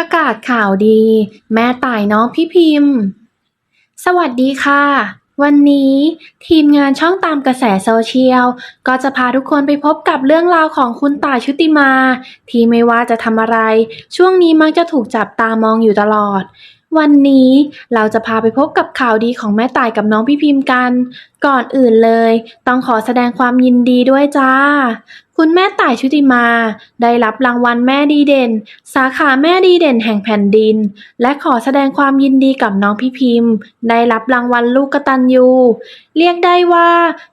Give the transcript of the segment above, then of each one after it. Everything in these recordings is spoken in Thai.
ประกาศข่าวดี แม่ตายน้องพี่พิมพ์ สวัสดีค่ะ วันนี้ทีมงานช่องตามกระแสโซเชียล ก็จะพาทุกคนไปพบกับเรื่องราวของคุณต่ายชุติมา ที่ไม่ว่าจะทำอะไร ช่วงนี้มักจะถูกจับตามองอยู่ตลอด วันนี้เราจะพาไปพบกับข่าวดีของแม่ต่ายกับน้องพี่พิมพ์กัน ก่อนอื่นเลย ต้องขอแสดงความยินดีด้วยจ้า คุณแม่ต่ายชุติมา ได้รับรางวัลแม่ดีเด่น สาขาแม่ดีเด่นแห่งแผ่นดิน และขอแสดงความยินดีกับน้องพี่พิมพ์ ได้รับรางวัลลูกกตัญญูเรียกได้ว่า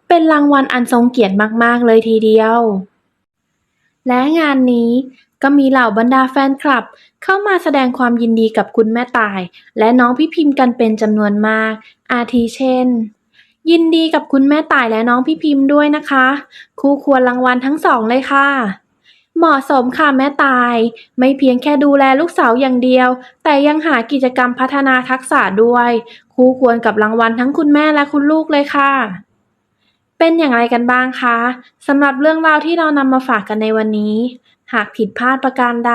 เป็นรางวัลอันทรงเกียรติมากๆเลยทีเดียว และงานนี้ ก็มีเหล่าบรรดาแฟนคลับ เข้ามาแสดงความยินดีกับคุณแม่ตาย และน้องพี่พิมพ์กันเป็นจำนวนมาก อาทิเช่น ยินดีกับคุณแม่ตายและน้องพี่พิมพ์ด้วยนะคะ คู่ควรรางวัลทั้งสองเลยค่ะ เหมาะสมค่ะแม่ตาย ไม่เพียงแค่ดูแลลูกสาวอย่างเดียว แต่ยังหากิจกรรมพัฒนาทักษะด้วย คู่ควรกับรางวัลทั้งคุณแม่และคุณลูกเลยค่ะเป็นอย่างไรกันบ้างคะสำหรับเรื่องราวที่เรานำมาฝากกันในวันนี้ หากผิดพลาดประการใด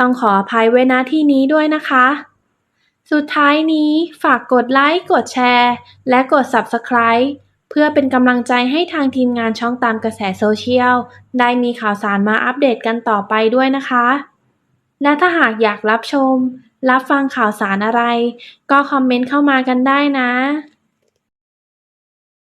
ต้องขออภัยไว้ณที่นี้ด้วยนะคะ สุดท้ายนี้ฝากกดไลค์ กดแชร์ และกด Subscribe เพื่อเป็นกำลังใจให้ทางทีมงานช่องตามกระแสโซเชียล ได้มีข่าวสารมาอัปเดตกันต่อไปด้วยนะคะ และถ้าหากอยากรับชม รับฟังข่าวสารอะไร ก็คอมเมนต์เข้ามากันได้นะ